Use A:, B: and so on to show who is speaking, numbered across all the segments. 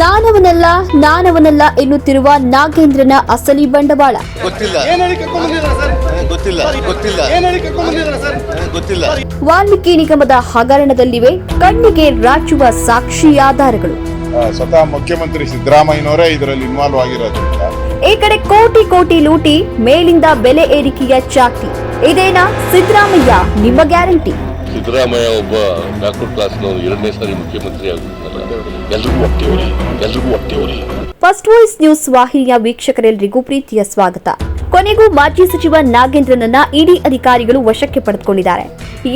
A: ನಾನವನಲ್ಲ ನಾನವನಲ್ಲ ಎನ್ನುತ್ತಿರುವ ನಾಗೇಂದ್ರನ ಅಸಲಿ ಬಂಡವಾಳ.
B: ಗೊತ್ತಿಲ್ಲ.
C: ಏನ್ ಹೇಳಿ ಸರ್?
B: ಗೊತ್ತಿಲ್ಲ ಗೊತ್ತಿಲ್ಲ.
C: ಏನ್ ಹೇಳಿ ಸರ್?
B: ಗೊತ್ತಿಲ್ಲ.
A: ವಾಲ್ಮೀಕಿ ನಿಗಮದ ಹಗರಣದಲ್ಲಿವೆ ಕಣ್ಣಿಗೆ ರಾಚುವ ಸಾಕ್ಷಿ
D: ಆಧಾರಗಳು. ಸ್ವತಃ ಮುಖ್ಯಮಂತ್ರಿ ಸಿದ್ದರಾಮಯ್ಯನವರೇ ಇದರಲ್ಲಿ ಇನ್ವಾಲ್ವ್ ಆಗಿರೋದ್ರಿಂದ.
A: ಈ ಕಡೆ ಕೋಟಿ ಕೋಟಿ ಲೂಟಿ ಮೇಲಿಂದ ಬೆಲೆ ಏರಿಕೆಯ ಚಾಟಿ ಇದೇನಾ ಸಿದ್ದರಾಮಯ್ಯ ನಿಮ್ಮ ಗ್ಯಾರಂಟಿ?
E: ಸಿದ್ದರಾಮಯ್ಯ ಒಬ್ಬ ಬ್ಯಾಕ್ವರ್ಡ್ ಕ್ಲಾಸ್ನವರು ಎರಡನೇ ಸಾರಿ ಮುಖ್ಯಮಂತ್ರಿ ಎಲ್ರಿಗೂ ಒಪ್ತೇವ್ರಿ ಎಲ್ರಿಗೂ ಒಪ್ತೇವ್ರಿ.
A: ಫಸ್ಟ್ ವಾಯ್ಸ್ ನ್ಯೂಸ್ ವಾಹಿನಿಯ ವೀಕ್ಷಕರೆಲ್ಲರಿಗೂ ಪ್ರೀತಿಯ ಸ್ವಾಗತ. ಕೊನೆಗೂ ಮಾಜಿ ಸಚಿವ ನಾಗೇಂದ್ರನನ್ನ ಇಡಿ ಅಧಿಕಾರಿಗಳು ವಶಕ್ಕೆ ಪಡೆದುಕೊಂಡಿದ್ದಾರೆ.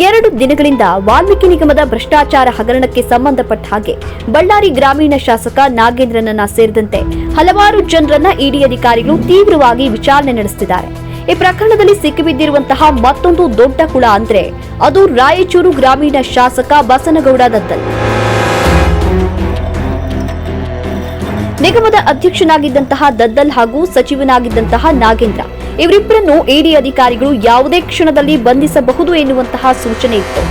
A: ಎರಡು ದಿನಗಳಿಂದ ವಾಲ್ಮೀಕಿ ನಿಗಮದ ಭ್ರಷ್ಟಾಚಾರ ಹಗರಣಕ್ಕೆ ಸಂಬಂಧಪಟ್ಟ ಹಾಗೆ ಬಳ್ಳಾರಿ ಗ್ರಾಮೀಣ ಶಾಸಕ ನಾಗೇಂದ್ರನನ್ನ ಸೇರಿದಂತೆ ಹಲವಾರು ಜನರನ್ನ ಇಡಿ ಅಧಿಕಾರಿಗಳು ತೀವ್ರವಾಗಿ ವಿಚಾರಣೆ ನಡೆಸುತ್ತಿದ್ದಾರೆ. ಈ ಪ್ರಕರಣದಲ್ಲಿ ಸಿಕ್ಕಿಬಿದ್ದಿರುವಂತಹ ಮತ್ತೊಂದು ದೊಡ್ಡ ಕುಳ ಅಂದ್ರೆ ಅದು ರಾಯಚೂರು ಗ್ರಾಮೀಣ ಶಾಸಕ ಬಸನಗೌಡ ದದ್ದಲ್ ನಿಗಮದ ಅಧ್ಯಕ್ಷನಾಗಿದ್ದಂತಹ ದದ್ದಲ್ ಹಾಗೂ ಸಚಿವನಾಗಿದ್ದಂತಹ ನಾಗೇಂದ್ರ, ಇವರಿಬ್ಬರನ್ನು ಇಡಿ ಅಧಿಕಾರಿಗಳು ಯಾವುದೇ ಕ್ಷಣದಲ್ಲಿ ಬಂಧಿಸಬಹುದು ಎನ್ನುವಂತಹ ಸೂಚನೆ ಇತ್ತು.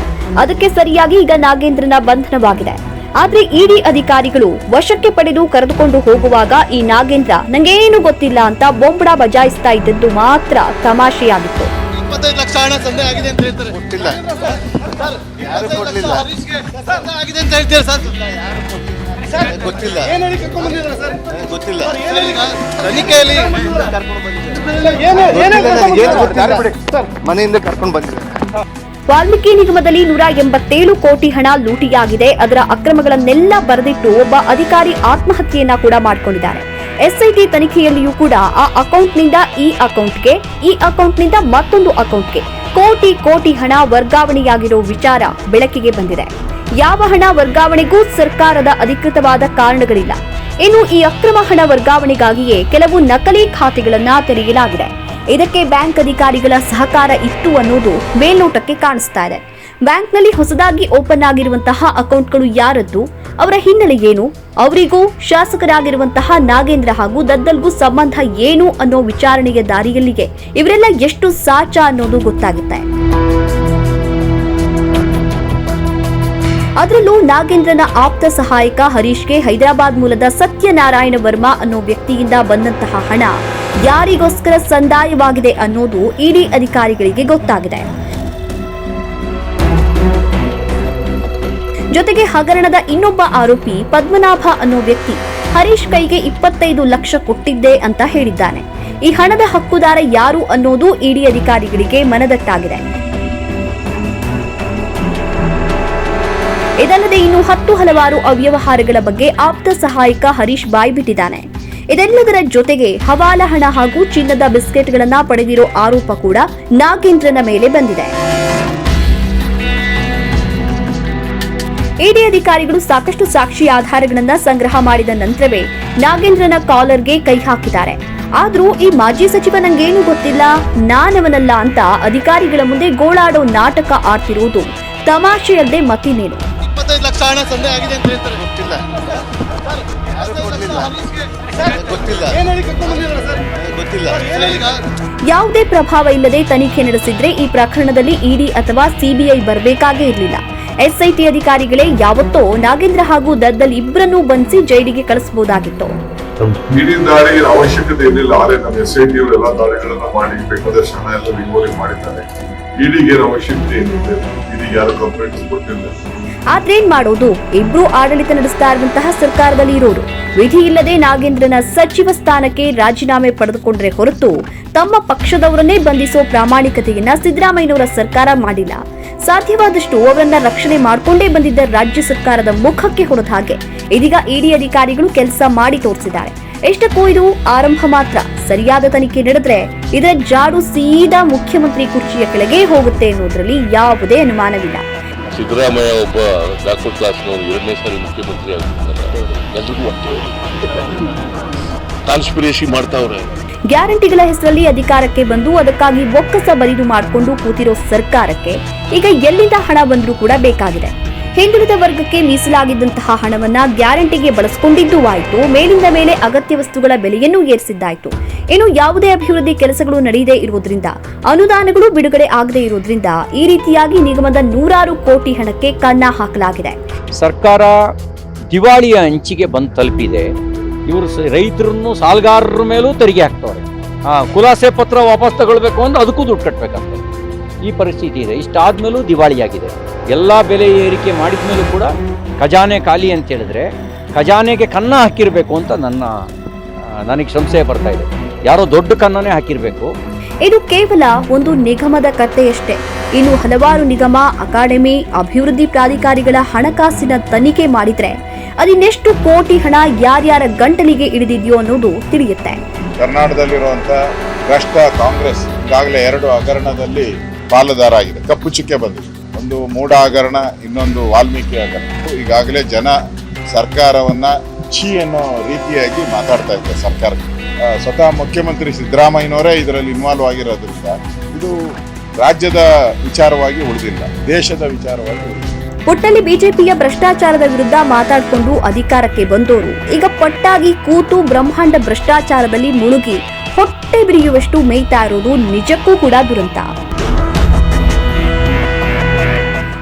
A: ಅದಕ್ಕೆ ಸರಿಯಾಗಿ ಈಗ ನಾಗೇಂದ್ರನ ಬಂಧನವಾಗಿದೆ. ಆದ್ರೆ ಇಡಿ ಅಧಿಕಾರಿಗಳು ವಶಕ್ಕೆ ಪಡೆದು ಕರೆದುಕೊಂಡು ಹೋಗುವಾಗ ಈ ನಾಗೇಂದ್ರ ನಂಗೇನು ಗೊತ್ತಿಲ್ಲ ಅಂತ ಬೊಂಬಡ ಬಜಾಯಿಸ್ತಾ ಇದ್ದದ್ದು ಮಾತ್ರ ತಮಾಷೆಯಾಗಿತ್ತು.
C: ಇಪ್ಪತ್ತೈದು ಲಕ್ಷ ಹಣ ಸಂದೆ ಆಗಿದೆ ಅಂತ ಹೇಳ್ತಾರೆ.
B: ಗೊತ್ತಿಲ್ಲ. ಯಾರು ಕೊಡ್ಲಿಲ್ಲ.
C: ಹರೀಶ್ಗೆ ಆಗಿದೆ ಅಂತ ಹೇಳ್ತೀರಾ ಸರ್?
B: ಗೊತ್ತಿಲ್ಲ.
C: ಏನ್ ಹೇಳಿ ಕರ್ಕೊಂಡ್ ಬಂದಿದ್ರ ಸರ್?
B: ಗೊತ್ತಿಲ್ಲ.
C: ಏನ್ ಹೇಳಿ ತನಿಖೆಯಲ್ಲಿ ಏನು ಏನೇ
B: ಏನು ಗೊತ್ತಿಲ್ಲ. ಸರ್. ಮನೆಯಿಂದ ಕರ್ಕೊಂಡು ಬಂದಿಲ್ಲ
A: ವಾಲ್ಮೀಕಿ ನಿಗಮದಲ್ಲಿ ನೂರ ಎಂಬತ್ತೇಳು ಕೋಟಿ ಹಣ ಲೂಟಿಯಾಗಿದೆ. ಅದರ ಅಕ್ರಮಗಳನ್ನೆಲ್ಲ ಬರೆದಿಟ್ಟು ಒಬ್ಬ ಅಧಿಕಾರಿ ಆತ್ಮಹತ್ಯೆಯನ್ನ ಕೂಡ ಮಾಡಿಕೊಂಡಿದ್ದಾರೆ. ಎಸ್ಐಟಿ ತನಿಖೆಯಲ್ಲಿಯೂ ಕೂಡ ಆ ಅಕೌಂಟ್ನಿಂದ ಈ ಅಕೌಂಟ್ಗೆ, ಈ ಅಕೌಂಟ್ನಿಂದ ಮತ್ತೊಂದು ಅಕೌಂಟ್ಗೆ ಕೋಟಿ ಕೋಟಿ ಹಣ ವರ್ಗಾವಣೆಯಾಗಿರೋ ವಿಚಾರ ಬೆಳಕಿಗೆ ಬಂದಿದೆ. ಯಾವ ಹಣ ವರ್ಗಾವಣೆಗೂ ಸರ್ಕಾರದ ಅಧಿಕೃತವಾದ ಕಾರಣಗಳಿಲ್ಲ. ಇನ್ನು ಈ ಅಕ್ರಮ ಹಣ ವರ್ಗಾವಣೆಗಾಗಿಯೇ ಕೆಲವು ನಕಲಿ ಖಾತೆಗಳನ್ನ ತೆರೆಯಲಾಗಿದೆ. ಇದಕ್ಕೆ ಬ್ಯಾಂಕ್ ಅಧಿಕಾರಿಗಳ ಸಹಕಾರ ಇತ್ತು ಅನ್ನೋದು ಮೇಲ್ನೋಟಕ್ಕೆ ಕಾಣಿಸ್ತಾ ಇದೆ. ಬ್ಯಾಂಕ್ನಲ್ಲಿ ಹೊಸದಾಗಿ ಓಪನ್ ಆಗಿರುವಂತಹ ಅಕೌಂಟ್ಗಳು ಯಾರದ್ದು? ಅವರ ಹಿನ್ನೆಲೆ ಏನು? ಅವರಿಗೂ ಶಾಸಕರಾಗಿರುವಂತಹ ನಾಗೇಂದ್ರ ಹಾಗೂ ದದ್ದಲ್ಗೂ ಸಂಬಂಧ ಏನು ಅನ್ನೋ ವಿಚಾರಣೆಗೆ ದಾರಿಯಲ್ಲಿಗೆ ಇವರೆಲ್ಲ ಎಷ್ಟು ಸಾಚ ಅನ್ನೋದು ಗೊತ್ತಾಗುತ್ತೆ. ಅದರಲ್ಲೂ ನಾಗೇಂದ್ರನ ಆಪ್ತ ಸಹಾಯಕ ಹರೀಶ್ಗೆ ಹೈದರಾಬಾದ್ ಮೂಲದ ಸತ್ಯನಾರಾಯಣ ವರ್ಮಾ ಅನ್ನೋ ವ್ಯಕ್ತಿಯಿಂದ ಬಂದಂತಹ ಹಣ ಯಾರಿಗೋಸ್ಕರ ಸಂದಾಯವಾಗಿದೆ ಅನ್ನೋದು ಇಡಿ ಅಧಿಕಾರಿಗಳಿಗೆ ಗೊತ್ತಾಗಿದೆ. ಜೊತೆಗೆ ಹಗರಣದ ಇನ್ನೊಬ್ಬ ಆರೋಪಿ ಪದ್ಮನಾಭ ಅನ್ನೋ ವ್ಯಕ್ತಿ ಹರೀಶ್ ಕೈಗೆ ಇಪ್ಪತ್ತೈದು ಲಕ್ಷ ಕೊಟ್ಟಿದ್ದೆ ಅಂತ ಹೇಳಿದ್ದಾನೆ. ಈ ಹಣದ ಹಕ್ಕುದಾರ ಯಾರು ಅನ್ನೋದು ಇಡಿ ಅಧಿಕಾರಿಗಳಿಗೆ ಮನದಟ್ಟಾಗಿದೆ. ಇದಲ್ಲದೆ ಇನ್ನು ಹತ್ತು ಹಲವಾರು ಅವ್ಯವಹಾರಗಳ ಬಗ್ಗೆ ಆಪ್ತ ಸಹಾಯಕ ಹರೀಶ್ ಬಾಯ್ಬಿಟ್ಟಿದ್ದಾನೆ. ಇದೆಲ್ಲದರ ಜೊತೆಗೆ ಹವಾಲ ಹಣ ಹಾಗೂ ಚಿನ್ನದ ಬಿಸ್ಕೆಟ್ಗಳನ್ನ ಪಡೆದಿರೋ ಆರೋಪ ಕೂಡ ನಾಗೇಂದ್ರನ ಮೇಲೆ ಬಂದಿದೆ. ಇಡಿ ಅಧಿಕಾರಿಗಳು ಸಾಕಷ್ಟು ಸಾಕ್ಷಿ ಆಧಾರಗಳನ್ನ ಸಂಗ್ರಹ ಮಾಡಿದ ನಂತರವೇ ನಾಗೇಂದ್ರನ ಕಾಲರ್ಗೆ ಕೈ ಹಾಕಿದ್ದಾರೆ. ಆದ್ರೂ ಈ ಮಾಜಿ ಸಚಿವ ನಂಗೇನು ಗೊತ್ತಿಲ್ಲ, ನಾನವನಲ್ಲ ಅಂತ ಅಧಿಕಾರಿಗಳ ಮುಂದೆ ಗೋಳಾಡೋ ನಾಟಕ ಆಡ್ತಿರುವುದು ತಮಾಷೆಯಲ್ಲದೆ ಮತ್ತಿನ್ನೇನು.
C: ಇಪ್ಪತ್ತೈದು ಲಕ್ಷ ಹಣ ಸಂದೇ ಆಗಿದೆ ಅಂತ ಹೇಳ್ತಾರೆ.
B: ಗೊತ್ತಿಲ್ಲ. ಯಾರು ಕೊಡ್ಲಿಲ್ಲ? ಗೊತ್ತಿಲ್ಲ.
C: ಏನ್ ಹೇಳಿ ಕರ್ಕೊಂಡ್ ಬಂದಿದ್ರ ಸರ್?
B: ಗೊತ್ತಿಲ್ಲ.
A: ಯಾವುದೇ ಪ್ರಭಾವ ಇಲ್ಲದೆ ತನಿಖೆ ನಡೆಸಿದ್ರೆ ಈ ಪ್ರಕರಣದಲ್ಲಿ ಇಡಿ ಅಥವಾ ಸಿಬಿಐ ಬರಬೇಕಾಗೇ ಇರಲಿಲ್ಲ. ಎಸ್ಐಟಿ ಅಧಿಕಾರಿಗಳೇ ಯಾವತ್ತೋ ನಾಗೇಂದ್ರ ಹಾಗೂ ದದ್ದಲ್ ಇಬ್ಬರನ್ನೂ ಬಂಧಿಸಿ ಜೈಲಿಗೆ ಕಳಿಸಬಹುದಾಗಿತ್ತು
F: ಇಡೀ ದಾಳಿ ಅವಶ್ಯಕತೆ ಇರಲಿಲ್ಲ ಆದರೆ ನಮ್ಮ ಎಸ್ ಐ ಟಿ ಎಲ್ಲ ದಾಳಿಗಳನ್ನ ಮಾಡಿ ಬೇಕಾದಷ್ಟು ಹಣ ಎಲ್ಲ ರಿಕವರಿ ಮಾಡಿದ್ದಾರೆ. ಇಡಿಗೆ ಏನು ಅವಶ್ಯಕತೆ ಏನಿದೆ? ಇಡಿಗೆ ಯಾರು ಕಂಪ್ಲೇಂಟ್ಸ್ ಕೊಟ್ಟಿಲ್ಲ
A: ಆದ್ರೇನ್ ಮಾಡೋದು? ಇಬ್ರು ಆಡಳಿತ ನಡೆಸ್ತಾ ಇರುವಂತಹ ಸರ್ಕಾರದಲ್ಲಿ ಇರೋರು. ವಿಧಿ ಇಲ್ಲದೆ ನಾಗೇಂದ್ರನ ಸಚಿವ ಸ್ಥಾನಕ್ಕೆ ರಾಜೀನಾಮೆ ಪಡೆದುಕೊಂಡ್ರೆ ಹೊರತು ತಮ್ಮ ಪಕ್ಷದವರನ್ನೇ ಬಂಧಿಸೋ ಪ್ರಾಮಾಣಿಕತೆಯನ್ನ ಸಿದ್ದರಾಮಯ್ಯನವರ ಸರ್ಕಾರ ಮಾಡಿಲ್ಲ. ಸಾಧ್ಯವಾದಷ್ಟು ಅವರನ್ನ ರಕ್ಷಣೆ ಮಾಡಿಕೊಂಡೇ ಬಂದಿದ್ದ ರಾಜ್ಯ ಸರ್ಕಾರದ ಮುಖಕ್ಕೆ ಹೊಡೆದ ಹಾಗೆ. ಇದೀಗ ಇಡಿ ಅಧಿಕಾರಿಗಳು ಕೆಲಸ ಮಾಡಿ ತೋರಿಸಿದ್ದಾರೆ. ಎಷ್ಟಕ್ಕೂ ಇದು ಆರಂಭ ಮಾತ್ರ. ಸರಿಯಾದ ತನಿಖೆ ನಡೆದ್ರೆ ಇದರ ಜಾಡು ಸೀದಾ ಮುಖ್ಯಮಂತ್ರಿ ಕುರ್ಚಿಯ ಕೆಳಗೆ ಹೋಗುತ್ತೆ ಅನ್ನೋದ್ರಲ್ಲಿ ಯಾವುದೇ ಅನುಮಾನವಿಲ್ಲ.
E: ಸಿದ್ದರಾಮಯ್ಯ ಒಬ್ಬ ಡಾಕ್ಟರ್ ಕ್ಲಾಸ್ನವರು ಎರಡನೇ ಸಾರಿ ಮುಖ್ಯಮಂತ್ರಿ ಕಾನ್ಸ್ಪಿರೇಸಿ ಮಾಡ್ತಾವ್ರೆ.
A: ಗ್ಯಾರಂಟಿಗಳ ಹೆಸರಲ್ಲಿ ಅಧಿಕಾರಕ್ಕೆ ಬಂದು ಅದಕ್ಕಾಗಿ ಒಕ್ಕಸ ಬರಿದು ಮಾಡಿಕೊಂಡು ಕೂತಿರೋ ಸರ್ಕಾರಕ್ಕೆ ಈಗ ಎಲ್ಲಿಂದ ಹಣ ಬಂದರೂ ಕೂಡ ಬೇಕಾಗಿದೆ. ಹಿಂದುಳಿದ ವರ್ಗಕ್ಕೆ ಮೀಸಲಾಗಿದ್ದಂತಹ ಹಣವನ್ನ ಗ್ಯಾರಂಟಿಗೆ ಬಳಸಿಕೊಂಡಿದ್ದು ಆಯಿತು. ಮೇಲಿಂದ ಮೇಲೆ ಅಗತ್ಯ ವಸ್ತುಗಳ ಬೆಲೆಯನ್ನು ಏರಿಸಿದ್ದಾಯಿತು. ಇನ್ನು ಯಾವುದೇ ಅಭಿವೃದ್ಧಿ ಕೆಲಸಗಳು ನಡೆಯದೇ ಇರುವುದರಿಂದ, ಅನುದಾನಗಳು ಬಿಡುಗಡೆ ಆಗದೇ ಇರುವುದರಿಂದ ಈ ರೀತಿಯಾಗಿ ನಿಗಮದ ನೂರಾರು ಕೋಟಿ ಹಣಕ್ಕೆ ಕನ್ನ ಹಾಕಲಾಗಿದೆ.
G: ಸರ್ಕಾರ ದಿವಾಳಿಯ ಅಂಚಿಗೆ ಬಂದು ತಲುಪಿದೆ. ಇವರು ರೈತರನ್ನು ಸಾಲಗಾರರ ಮೇಲೂ ತೆರಿಗೆ ಹಾಕ್ತವ್ರೆ. ಕುಲಾಸೆ ಪತ್ರ ವಾಪಸ್ ತಗೊಳ್ಬೇಕು ಅಂದ್ರೆ ಅದಕ್ಕೂ ದುಡ್ಡು ಕಟ್ಟಬೇಕಂತ ಈ ಪರಿಸ್ಥಿತಿ ಇದೆ. ಇಷ್ಟಾದಮೇಲೂ ದಿವಾಳಿಯಾಗಿದೆ. ಎಲ್ಲ ಬೆಲೆ ಏರಿಕೆ ಮಾಡಿದ ಮೇಲೂ ಕೂಡ ಖಜಾನೆ ಖಾಲಿ ಅಂತ ಹೇಳಿದ್ರೆ ಖಜಾನೆಗೆ ಕನ್ನ ಹಾಕಿರಬೇಕು ಅಂತ ನನ್ನ ನನಗೆ ಸಂಶಯ ಬರ್ತಾ ಇದೆ. ಯಾರೋ ದೊಡ್ಡ ಕನ್ನನೇ ಹಾಕಿರಬೇಕು.
A: ಇದು ಕೇವಲ ಒಂದು ನಿಗಮದ ಕಥೆಯಷ್ಟೇ. ಇನ್ನು ಹಲವಾರು ನಿಗಮ ಅಕಾಡೆಮಿ ಅಭಿವೃದ್ಧಿ ಪ್ರಾಧಿಕಾರಿಗಳ ಹಣಕಾಸಿನ ತನಿಖೆ ಮಾಡಿದ್ರೆ ಅದಿನ್ನೆಷ್ಟು ಕೋಟಿ ಹಣ ಯಾರ್ಯಾರ ಗಂಟಲಿಗೆ ಇಳಿದಿದೆಯೋ ಅನ್ನೋದು ತಿಳಿಯುತ್ತೆ.
D: ಕರ್ನಾಟಕದಲ್ಲಿರುವಂತ ಭ್ರಷ್ಟ ಕಾಂಗ್ರೆಸ್ ಈಗಾಗಲೇ ಎರಡು ಹಗರಣದಲ್ಲಿ ಪಾಲುದಾರ ಆಗಿದೆ. ಕಪ್ಪು ಚುಕ್ಕೆ ಬಂದಿದೆ. ಒಂದು ಮೂಢ ಹಗರಣ ಇನ್ನೊಂದು ವಾಲ್ಮೀಕಿ ಹಗರಣ ಈಗಾಗಲೇ ಜನ ಸರ್ಕಾರವನ್ನ ಛೀ ಅನ್ನೋ ರೀತಿಯಾಗಿ ಮಾತಾಡ್ತಾ ಇದ್ದಾರೆ ಸರ್ಕಾರ. ಸ್ವತಃ ಮುಖ್ಯಮಂತ್ರಿ ಸಿದ್ದರಾಮಯ್ಯನವರೇ ಇದರಲ್ಲಿ ಇನ್ವಾಲ್ವ್ ಆಗಿರೋದ್ರಿಂದ ಇದು ರಾಜ್ಯದ ವಿಚಾರವಾಗಿ ಉಳಿದಿಲ್ಲ. ದೇಶದ ವಿಚಾರವಾಗಿ
A: ಒಟ್ಟಲ್ಲಿ ಬಿಜೆಪಿಯ ಭ್ರಷ್ಟಾಚಾರದ ವಿರುದ್ಧ ಮಾತಾಡಿಕೊಂಡು ಅಧಿಕಾರಕ್ಕೆ ಬಂದವರು ಈಗ ಪಟ್ಟಾಗಿ ಕೂತು ಬ್ರಹ್ಮಾಂಡ ಭ್ರಷ್ಟಾಚಾರದಲ್ಲಿ ಮುಳುಗಿ ಹೊಟ್ಟೆ ಬಿರಿಯುವಷ್ಟು ಮೇಯ್ತಾ ಇರೋದು ನಿಜಕ್ಕೂ ಕೂಡ ದುರಂತ.